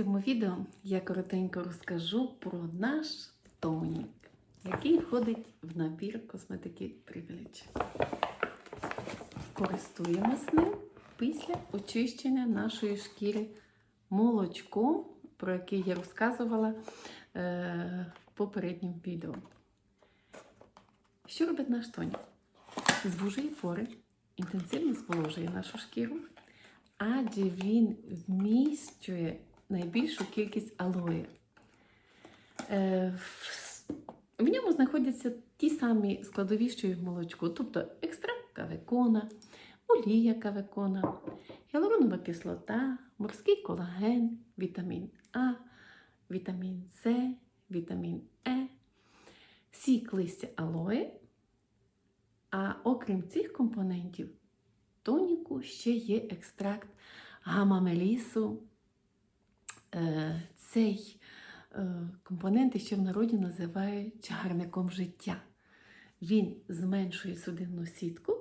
цьому відео я коротенько розкажу про наш тонік, який входить в набір косметики Privilege. Користуємось ним після очищення нашої шкіри молочком, про яке я розказувала е, в попередньому відео. Що робить наш тонік? Звужує пори, інтенсивно зволожує нашу шкіру, адже він вміщує найбільшу кількість алої. Е, в- ньому знаходяться ті самі складові, що і в молочку, тобто екстракт кавекона, олія кавекона, гіалуронова кислота, морський колаген, вітамін А, вітамін С, вітамін Е, сік листя алої. А окрім цих компонентів, тоніку ще є екстракт гамамелісу. Е, Цей е, компонент ще в народі називають чагарником життя. Він зменшує судинну сітку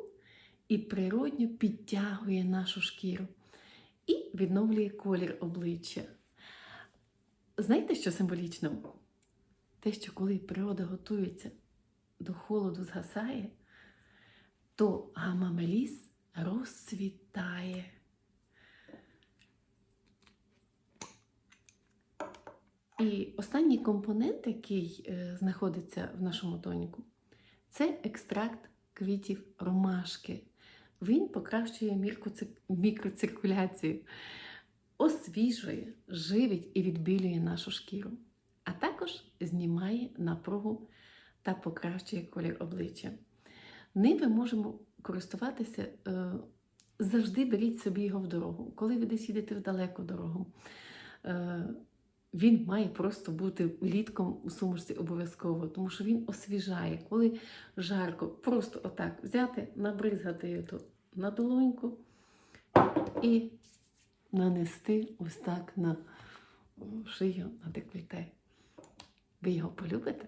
і природньо підтягує нашу шкіру і відновлює колір обличчя. Знаєте, що символічно? Те, що коли природа готується до холоду, згасає, то гамамеліс розцвітає. І останній компонент, який е, знаходиться в нашому тоніку, це екстракт квітів ромашки. Він покращує мікроциркуляцію, освіжує, живить і відбілює нашу шкіру, а також знімає напругу та покращує колір обличчя. Ним ми можемо користуватися. е, Завжди беріть собі його в дорогу. Коли ви десь їдете в далеку дорогу, е, він має просто бути влітком у сумочці обов'язково, тому що він освіжає. Коли жарко, просто отак взяти, набризгати його на долоньку і нанести ось так на шию, на декольте. Ви його полюбите?